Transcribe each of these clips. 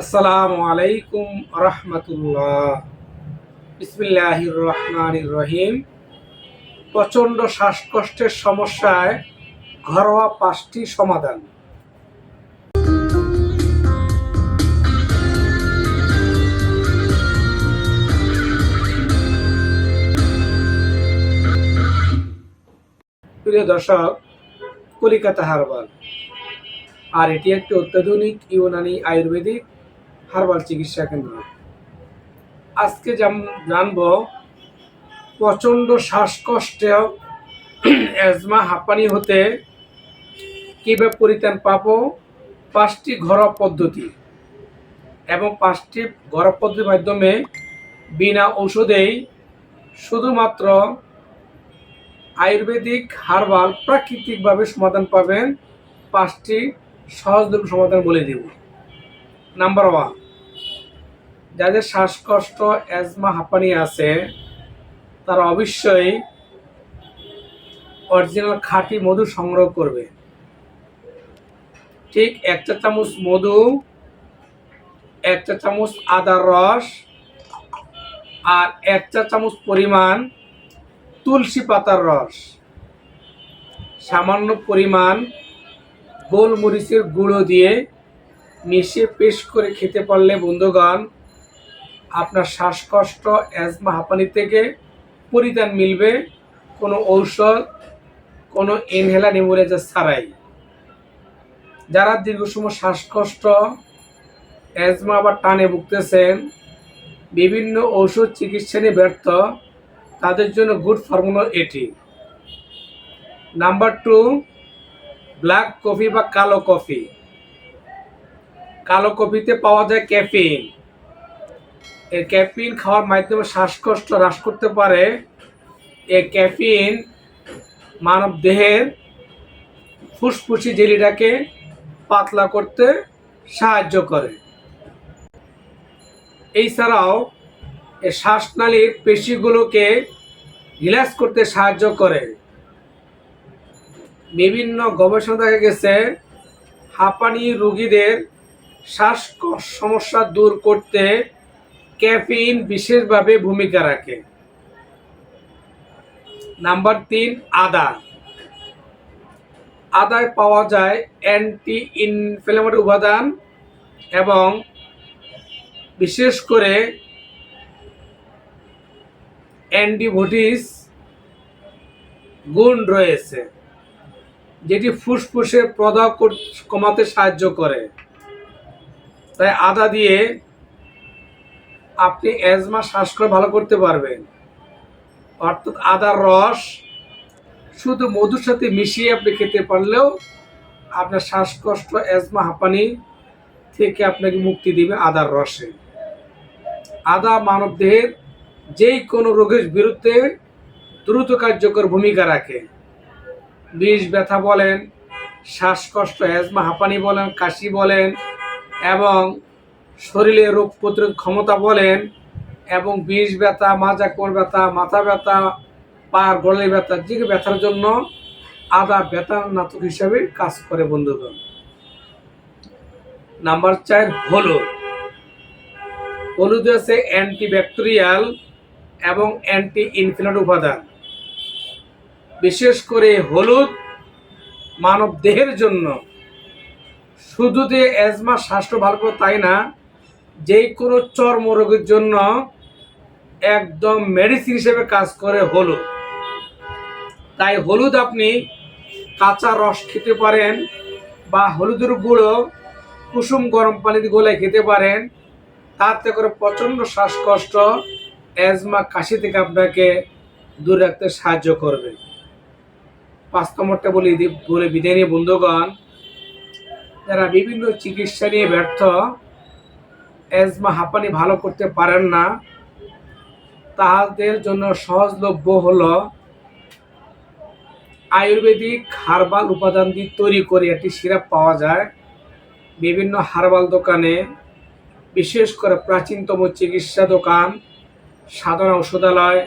আসসালামু আলাইকুম রহমতুল্লাহ। বিসমিল্লাহির রহমানির রহিম। প্রচণ্ড শ্বাসকষ্টের সমস্যায় ঘরোয়া পাঁচটি সমাধান। প্রিয় দর্শক, কলিকাতা হারবাল। আর এটি একটি অত্যাধুনিক ইউনানি আয়ুর্বেদিক হার্বাল চিকিৎসা কেন্দ্র। আজকে জানব প্রচণ্ড শ্বাসকষ্টে অ্যাজমা হাঁপানি হতে কীভাবে পরিত্রাণ পাবো, পাঁচটি ঘরোয়া পদ্ধতি এবং পাঁচটি ঘরোয়া পদ্ধতির মাধ্যমে বিনা ঔষধেই শুধুমাত্র আয়ুর্বেদিক হার্বাল প্রাকৃতিকভাবে সমাধান পাবেন পাঁচটি সহজলভ্য সমাধান বলে দেব। নাম্বার ওয়ান যাদের শ্বাসকষ্ট অ্যাজমা হাঁপানি আছে, তারা অবশ্যই অরিজিনাল খাঁটি মধু সংগ্রহ করবে। ঠিক এক চা চামচ মধু এক চা চামচ আদার রস, আর এক চা চামচ পরিমাণ তুলসী পাতার রস। সামান্য পরিমাণ গোলমরিচের গুঁড়ো দিয়ে মিশিয়ে পেশ করে খেতে পারলে, বন্ধুগণ, আপনার শ্বাসকষ্ট, অ্যাজমা, হাঁপানি থেকে পরিত্রাণ মিলবে। কোনো ঔষধ, কোনো ইনহেলার নেবুলাইজার ছাড়াই। যারা দীর্ঘ সময় শ্বাসকষ্ট, অ্যাজমা বা টানে ভুগতেছেন, বিভিন্ন ঔষধ চিকিৎসা নিয়ে ব্যর্থ, তাদের জন্য গুড ফর্মুলা এটি। নাম্বার টু ব্ল্যাক কফি বা কালো কফি? কালো কফিতে পাওয়া যায় ক্যাফিন। এই ক্যাফিন খাওয়ার মাধ্যমে শ্বাসকষ্ট হ্রাস করতে পারে। এই ক্যাফিন মানব দেহের ফুসফুসি জেলিটাকে পাতলা করতে সাহায্য করে। এই শ্বাসনালীর পেশিগুলোকে রিল্যাক্স করতে সাহায্য করে। বিভিন্ন গবেষণা দেখা গেছে, হাঁপানি রোগীদের শ্বাস সমস্যা দূর করতে ক্যাফিন বিশেষভাবে ভূমিকা রাখে। নাম্বার তিন, আদা। আদায় পাওয়া যায় অ্যান্টি ইনফ্লেমেটরি উপাদান এবং বিশেষ করে অ্যান্টিবডিস গুণ রয়েছে। যেটি ফুসফুসের প্রদাহ কমাতে সাহায্য করে। তাই আদা দিয়ে আপনি অ্যাজমা শ্বাসকষ্ট ভালো করতে পারবেন। অর্থাৎ আদার রস শুধু মধুর সাথে মিশিয়ে আপনি খেতে পারলেও আপনার শ্বাসকষ্ট অ্যাজমা হাঁপানি থেকে আপনাকে মুক্তি দিবে আদার রসে। আদা মানব দেহের যেই কোনো রোগের বিরুদ্ধে দ্রুত কার্যকর ভূমিকা রাখে। বিষ ব্যথা বলেন, শ্বাসকষ্ট অ্যাজমা হাঁপানি বলেন, কাশি বলেন, এবং শরীরে রোগ প্রতিরোধ ক্ষমতা বলেন, এবং বিষ ব্যথা, মাজা কোর ব্যথা, মাথা ব্যথা পার গলে ব্যথা, যে ব্যথার জন্য আদা ব্যথা নাটক হিসাবে কাজ করে বন্ধুগণ। নাম্বার চার, হলুদ। হলুদে আছে অ্যান্টিব্যাকটেরিয়াল এবং অ্যান্টি ইনফ্লেমেটরি উপাদান। বিশেষ করে হলুদ মানব দেহের জন্য। শুধু যে অ্যাজমা স্বাস্থ্য ভালো করে তাই না, যে কোনো চর্ম রোগের জন্য একদম মেডিসিন হিসেবে কাজ করে হলুদ। তাই হলুদ আপনি কাঁচা রস খেতে পারেন বা হলুদের গুঁড়ো কুসুম গরম পানিতে গোলায় খেতে পারেন। তাতে করে প্রচণ্ড শ্বাসকষ্ট অ্যাজমা কাশি থেকে আপনাকে দূরে রাখতে সাহায্য করবে। পাঁচ নম্বরটা বলে বলে বিদায় নিয়ে বন্ধুগণ, যারা বিভিন্ন চিকিৎসা নিয়ে ব্যর্থ অ্যাজমা হাঁপানি ভালো করতে পারেন না তাহাদের জন্য সহজলভ্য হলো আয়ুর্বেদিক হার্বাল উপাদান দিয়ে তৈরি করে একটি সিরাপ পাওয়া যায়। বিভিন্ন হার্বাল দোকানে, বিশেষ করে প্রাচীনতম চিকিৎসা দোকান সাধারণ ঔষধালয়,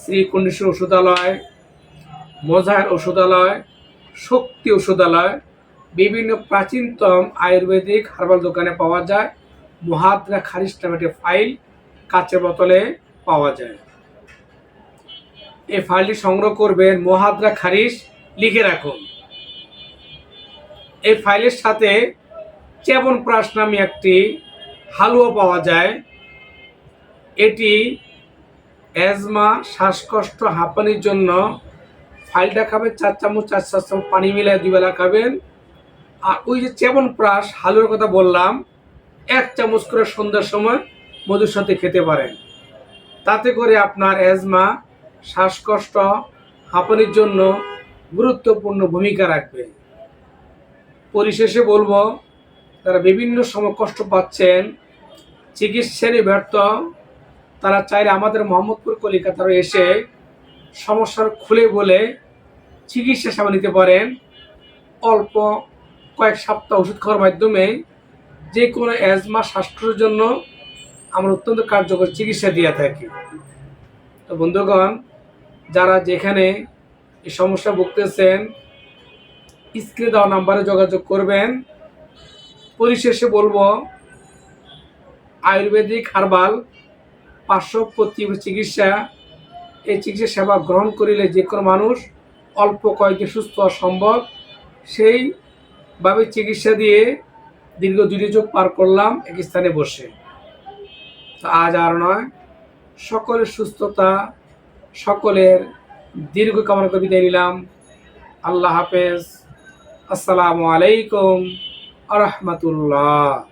শ্রীকুণ্ডেশ্বর ওষুধালয় মজাহের ওষুধালয় শক্তি ওষুধালয় বিভিন্ন প্রাচীনতম আয়ুর্বেদিক হার্বাল দোকানে পাওয়া যায়। মহাদ্রা খারিজ নামে ফাইল কাঁচের বোতলে পাওয়া যায়। এই ফাইলটি সংগ্রহ করবেন মহাদ্রা খারিজ লিখে রাখুন। এই ফাইলের সাথে চেবন প্রাস নামে একটি হালুয়া পাওয়া যায়। এটি অ্যাজমা শ্বাসকষ্ট, হাঁপানির জন্য ফাইলটা খাবেন, চার চামচ, চার চার চামচ পানি মিলিয়ে দুবেলা খাবেন। আর ওই যে চেবন প্রাস হালুয়ার কথা বললাম, এক চামচ করে সন্ধ্যার সময় মধুর সাথে খেতে পারেন। তাতে করে আপনার অ্যাজমা, শ্বাসকষ্ট, হাঁপানির জন্য গুরুত্বপূর্ণ ভূমিকা রাখবে। পরিশেষে বলব তারা বিভিন্ন সময় কষ্ট পাচ্ছেন চিকিৎসায় ব্যর্থ, তারা চাইলে আমাদের মোহাম্মদপুর কলিকাতার এসে সমস্যার খুলে বলে চিকিৎসা সেবা নিতে পারেন। অল্প কয়েক সপ্তাহ ওষুধ খাওয়ার মাধ্যমে যে কোনো অ্যাজমা শ্বাসকষ্টের জন্য আমরা অত্যন্ত কার্যকর চিকিৎসা দিয়ে থাকি। তো বন্ধুগণ, যারা যেখানে এই সমস্যা ভুগতেছেন, স্ক্রিনে দেওয়া নাম্বারে যোগাযোগ করবেন। পরিশেষে বলব, আয়ুর্বেদিক হার্বাল পার্শ্বপ্রতি চিকিৎসা, এই চিকিৎসা সেবা গ্রহণ করিলে যে কোনো মানুষ অল্প কয়েকদিন সুস্থ হওয়া সম্ভব। সেইভাবে চিকিৎসা দিয়ে দীর্ঘ দুটি যুগ পার করলাম এক স্থানে বসে। তো আজ আর নয়, সকলের সুস্থতা, সকলের দীর্ঘ কামনা বিদায় নিলাম। আল্লাহ হাফেজ। আসসালামু আলাইকুম আ রহমতুল্লাহ।